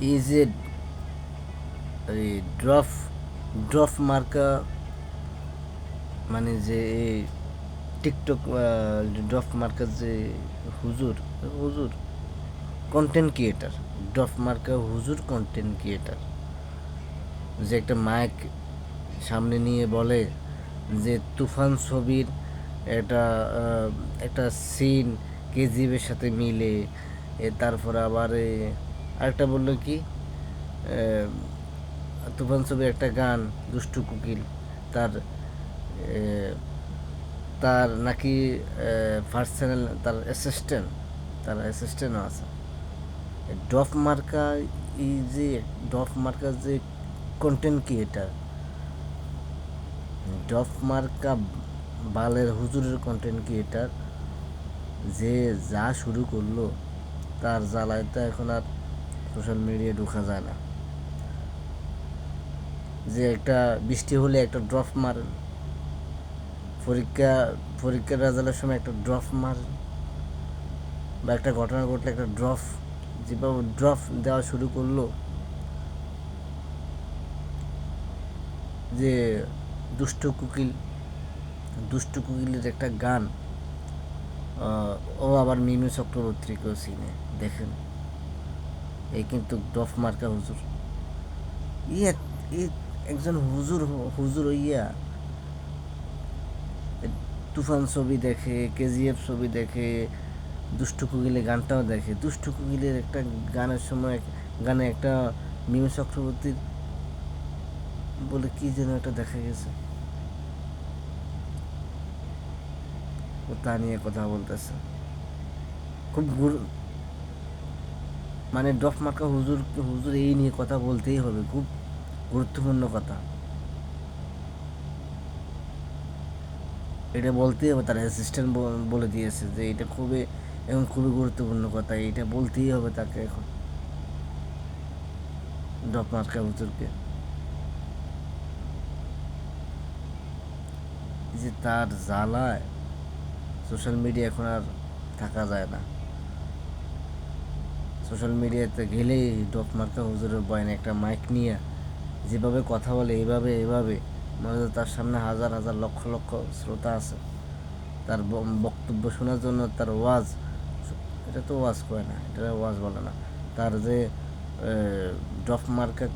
এই যে এই ড্রফ ড্রফ মার্কা মানে যে এই টিকটক ড্রফ মার্কার যে হুজুর হুজুর কন্টেন্ট ক্রিয়েটার ড্রফ মার্কা হুজুর কন্টেন্ট ক্রিয়েটার যে একটা মাইক সামনে নিয়ে বলে যে তুফান ছবির একটা একটা সিন কেজিএফের সাথে মিলে তারপর আবার আরেকটা বলল কি তুফান ছবির একটা গান, দুষ্টু কুকিল, তার তার নাকি ফার্স্ট চ্যানেল তার অ্যাসিস্ট্যান্ট তার অ্যাসিস্ট্যান্টও আছে। ডফ মার্কা ই যে, ডফ মার্কা যে কন্টেন্ট ক্রিয়েটার ডফ মার্কা বালের হুজুরের কন্টেন্ট ক্রিয়েটার যে যা শুরু করল, তার জ্বালায় তো এখন আর সোশ্যাল মিডিয়ায় ঢোকা যায় না। যে একটা বৃষ্টি হলে একটা ড্রপ মারেন পরীক্ষা, পরীক্ষার রেজাল্টের সময় একটা ড্রপ মারেন বা একটা ঘটনা ঘটলে একটা ড্রপ, যেভাবে ড্রপ দেওয়া শুরু করল, যে দুষ্ট কুকিল, দুষ্ট কুকিলের একটা গান ও আবার মিনু চক্রবর্তীকেও চিনে, দেখেন। এই কিন্তু ডফ মার্কা হুজুর। ইয়ে একজন হুজুর হুজুর হইয়া এ তুফান ছবি দেখে, কেজিএফ ছবি দেখে, দুষ্টু কুকিলের গানটাও দেখে। দুষ্টু কুকিলের একটা গানের সময় গানে একটা মিনু চক্রবর্তীর বলে কি যেন একটা দেখা গেছে। ও তা নিয়ে কথা বলতেছে। খুব মানে ডফ মার্কা হুজুর হুজুর এই নিয়ে কথা বলতেই হবে, খুব গুরুত্বপূর্ণ কথা। এটা বলতেই হবে, তার অ্যাসিস্ট্যান্ট বলে দিয়েছে যে এটা খুবই এখন খুবই গুরুত্বপূর্ণ কথা, এটা বলতেই হবে তাকে এখন। ডফ মার্কা হুজুরকে। যে তার জ্বালায় সোশ্যাল মিডিয়া এখন আর থাকা যায় না। সোশ্যাল মিডিয়াতে গেলেই ডপ মার্কা হুজুরের বয়ানে একটা মাইক নিয়ে। যেভাবে কথা বলে এইভাবে এইভাবে মনে তার সামনে হাজার হাজার লক্ষ লক্ষ শ্রোতা আছে। তার বক্তব্য শোনার জন্য তার ওয়াজ, এটা তো ওয়াজ করে না, এটা ওয়াজ বলে না। তার যে ডপ মার্কা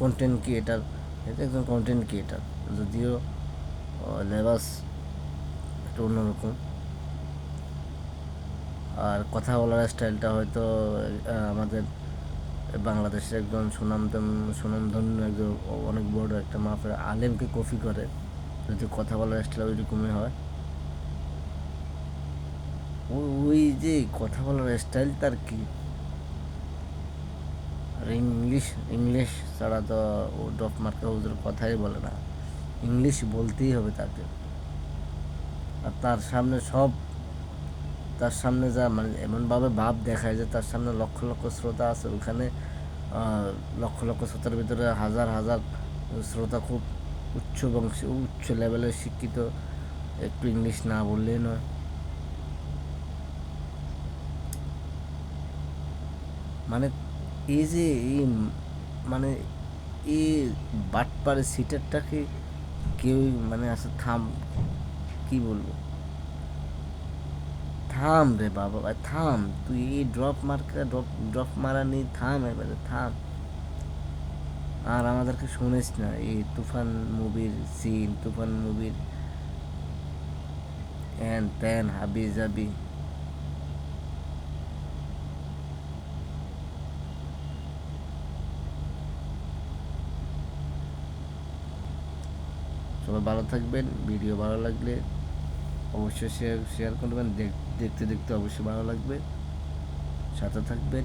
কন্টেন্ট ক্রিয়েটার এটা একজন কন্টেন্ট ক্রিয়েটার যদিও লেবাস একটু অন্যরকম। আর কথা বলার স্টাইলটা হয়তো আমাদের বাংলাদেশের একজন সুনামধন সুনামধন্য একজন অনেক বড় একটা মাপের আলেমকে কপি করে যদি কথা বলার স্টাইল ওই রকমই হয়। ওই যে কথা বলার স্টাইল তার কি? আর ইংলিশ ইংলিশ ছাড়া তো ও ডফ মার্কা হুজুর কথাই বলে না। ইংলিশ বলতেই হবে তাকে। আর তার সামনে সব তার সামনে যা মানে এমনভাবে ভাব দেখায় যে তার সামনে লক্ষ লক্ষ শ্রোতা আছে। আহ, লক্ষ লক্ষ শ্রোতার ভিতরে হাজার হাজার শ্রোতা খুব উচ্চ বংশী উচ্চ লেভেলের শিক্ষিত। একটু ইংলিশ না বললেই নয়। মানে এই যে এই মানে এই বাটপাড়ে সিটারটাকে কেউ মানে আছে থাম কি বলব? থাম রে বাবা ভাই, থাম। তুই এই ড্রপ মার্কা ড্রপ ড্রপ মারা নেই, থাম এবারে, থাম। আর আমাদেরকে শুনিস না, এই তুফান মুভির সিন তুফান মুভির হ্যান ত্যান হাবি জাবি। সবাই ভালো থাকবেন, ভিডিও ভালো লাগলে অবশ্যই শেয়ার শেয়ার করবেন। দেখ- দেখতে দেখতে অবশ্যই ভালো লাগবে। সাথে থাকবেন।